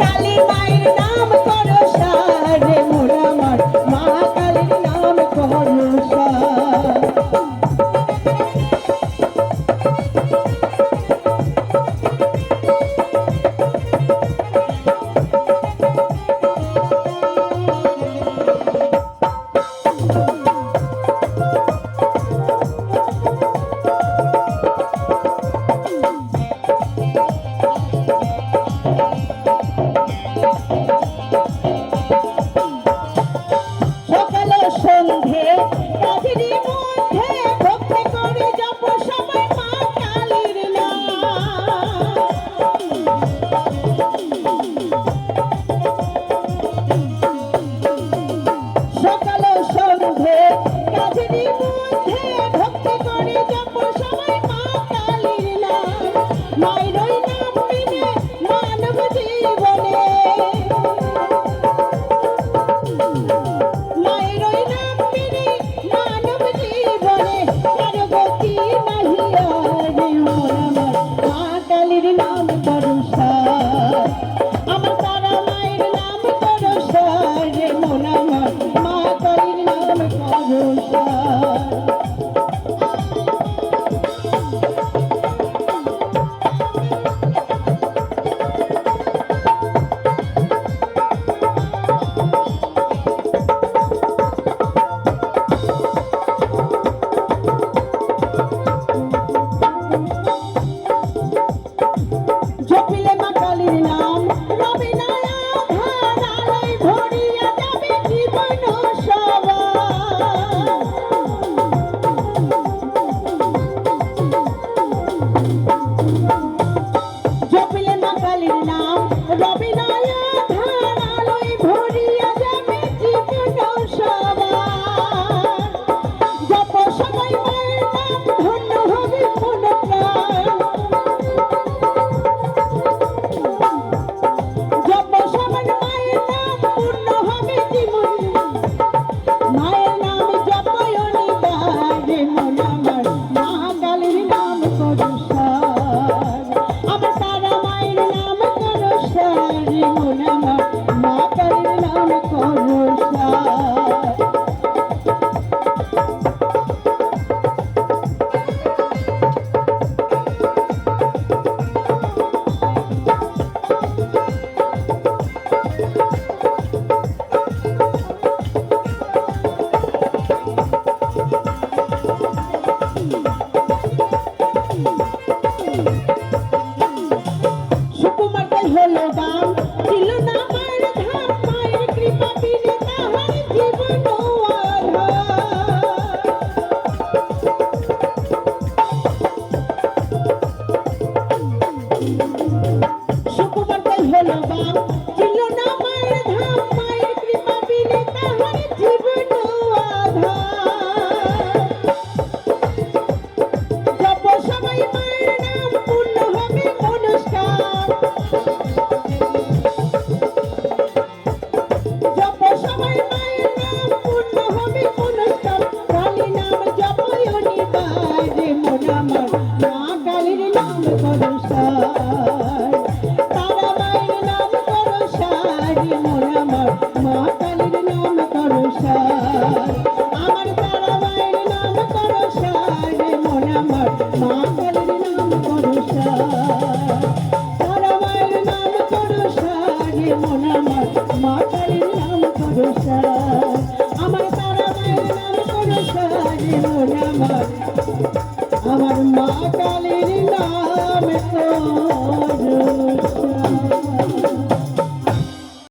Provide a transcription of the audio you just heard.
কালী মায়ের Oh, সুকুমারটাই হলো বাম ছিল না মায়ের ধাম মায়ের কৃপা বিনে তাহার জীবন আধার। সবাই মায়ের নাম পূর্ণ হবে অনুষ্ঠান মন আমার মা কালীর আমার মা